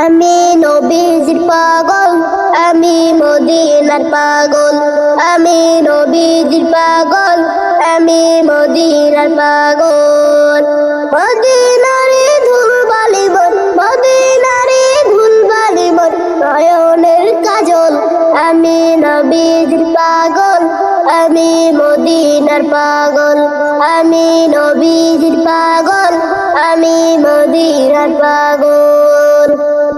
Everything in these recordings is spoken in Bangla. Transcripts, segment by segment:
আমি নবীজির পাগল, আমি মদিনার পাগল। আমি নবীজির পাগল, আমি মদিনার পাগল। মদিনারে ধুল বালিবন মদিনারে ধুল বালিবন নয়নের কাজল। আমি নবীজির পাগল, আমি মদিনার পাগল। আমি নবীজির পাগল, আমি মদিনার পাগল।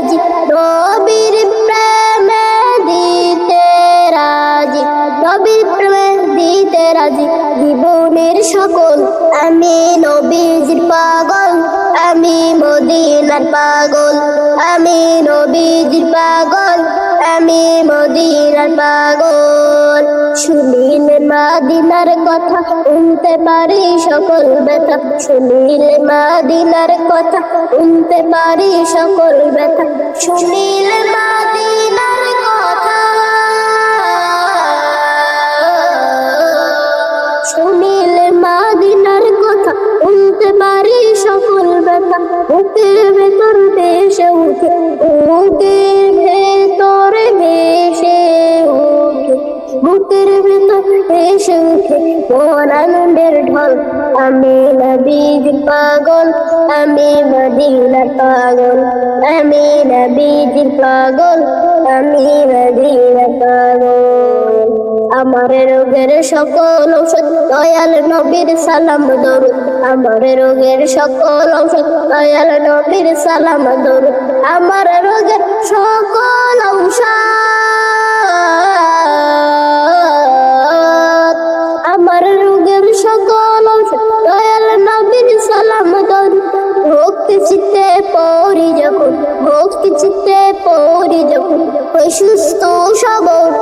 রাজি। প্রেমে দিতে রাজি। নবীর প্রেমে দিতে রাজি। জীবনের সকল আমি নবীজির পাগল, আমি মদিনার পাগল, আমি নবীজির পাগল, আমি মদিনার পাগল। শুনিলে মাদিনার কথা শুনতে পারি সকল ব্যথা। শুনিলে মাদিনার কথা শুনতে পারি সকল ব্যথা। শুনিলে মাদিনার কথা, শুনিলে মাদিনার কথা শুনতে পারি সকল ব্যথা। বুকের ভেতর ভেসে উঠে বুকের আনন্দের ঢল, আমি নবীর পাগল, আমি মদিনার পাগল, আমি নবীর পাগল, আমি মদিনার পাগল। আমার রোগের সকল ঔষধ, দয়াল নবীর সালাম দরুদ। আমার রোগের সকল ঔষধ, দয়াল নবীর সালাম দরুদ। আমার রোগের সুস্থ সবল।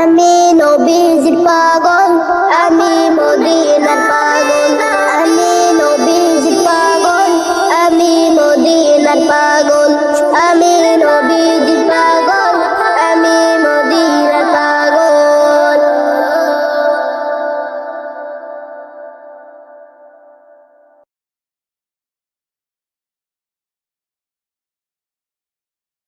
আমি নবীর পাগল, আমি মদিনার পাগল। আমি নবীর পাগল, আমি মদিনার পাগল। আমি নবীর